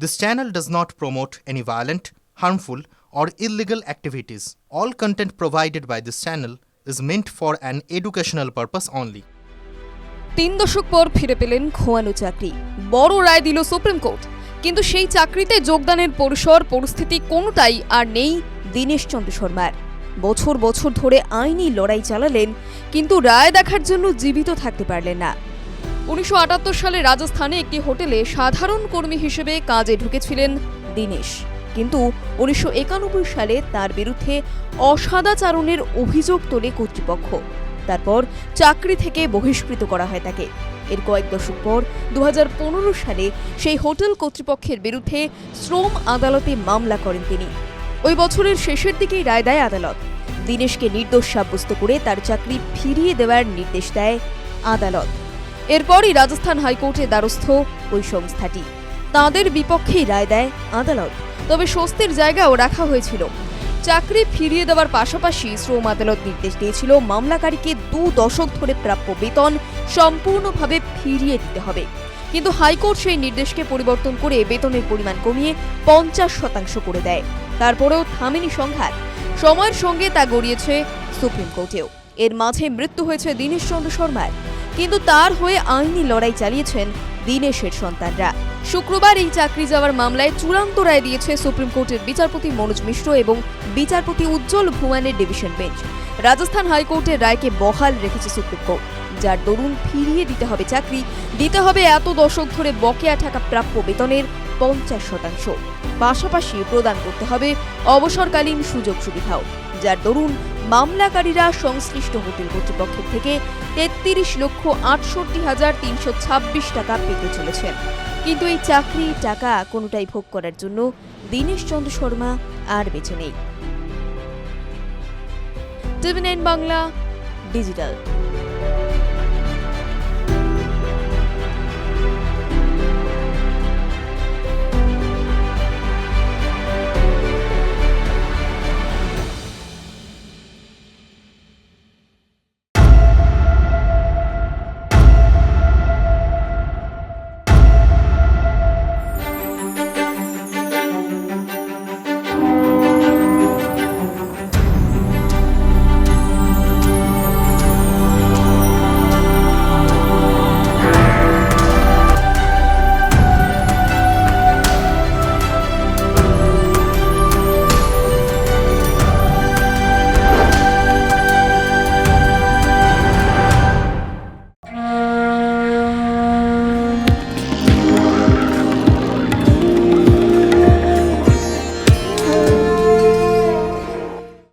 This channel does not promote any violent, harmful, or illegal activities. All content provided by this channel is meant for an educational purpose only. তিন দশক পর ফিরে পেলেন খোয়ানো চাকরি বড় রায় দিল সুপ্রিম কোর্ট কিন্তু সেই চাকরিতে যোগদানের পরিসর পরিস্থিতি কোনোটাই আর নেই দীনেশ চন্দ্র শর্মার বছর বছর ধরে আইনি লড়াই চালালেন কিন্তু রায় দেখার জন্য জীবিত থাকতে পারলেন না উনিশশো আটাত্তর সালে রাজস্থানে একটি হোটেলে সাধারণ কর্মী হিসেবে কাজে ঢুকেছিলেন দীনেশ। কিন্তু উনিশশো একানব্বই সালে তার বিরুদ্ধে অসাদাচারণের অভিযোগ তোলে কর্তৃপক্ষ। তারপর চাকরি থেকে বহিষ্কৃত করা হয় তাকে। এর কয়েক দশক পর দু হাজার পনেরো সালে সেই হোটেল কর্তৃপক্ষের বিরুদ্ধে শ্রম আদালতে মামলা করেন তিনি। ওই বছরের শেষের দিকেই রায় দেয় আদালত। দীনেশকে নির্দোষ সাব্যস্ত করে তার চাকরি ফিরিয়ে দেওয়ার নির্দেশ দেয় আদালত। এরপরই রাজস্থান হাইকোর্টে দ্বারস্থ ওই সংস্থাটি। তাঁদের বিপক্ষেই রায় দেয় আদালত। তবে স্বস্তির জায়গাও রাখা হয়েছিল। চাকরি ফিরিয়ে দেওয়ার পাশাপাশি শ্রম আদালত নির্দেশ দিয়েছিল, মামলাকারীকে দু দশক ধরে প্রাপ্য বেতন সম্পূর্ণভাবে ফিরিয়ে দিতে হবে। কিন্তু হাইকোর্ট সেই নির্দেশকে পরিবর্তন করে বেতনের পরিমাণ কমিয়ে পঞ্চাশ শতাংশ করে দেয়। তারপরেও থামেনি সংঘাত। সময়ের সঙ্গে তা গড়িয়েছে সুপ্রিম কোর্টেও। এর মাঝে মৃত্যু হয়েছে দীনেশ চন্দ্র শর্মার। কিন্তু তার হয়ে আইনি লড়াই চালিয়েছেন দীনেশের সন্তানরা। শুক্রবার এই চাকরি যাওয়ার মামলায় চূড়ান্ত রায় দিয়েছে সুপ্রিম কোর্টের বিচারপতি মনোজ মিশ্র এবং বিচারপতি উজ্জ্বল ভুয়ানের ডিভিশন বেঞ্চ। রাজস্থান হাইকোর্টের রায়কে বহাল রেখেছে সুপ্রিম কোর্ট, যার দরুন ফিরিয়ে দিতে হবে চাকরি, দিতে হবে এত দশক ধরে বকেয়া টাকা প্রাপ্য বেতনের পঞ্চাশ শতাংশ। পাশাপাশি প্রদান করতে হবে অবসরকালীন সুযোগ সুবিধাও, যার দরুন মামলাকারীরা সংশ্লিষ্ট হোটেল কর্তৃপক্ষের থেকে তেত্রিশ লক্ষ আটষট্টি হাজার তিনশো ছাব্বিশ টাকা পেতে চলেছেন কিন্তু এই চাকরি, টাকা কোনোটাই ভোগ করার জন্য দীনেশ চন্দ্র শর্মা আর বেছে নেই। TV nine Bangla, digital.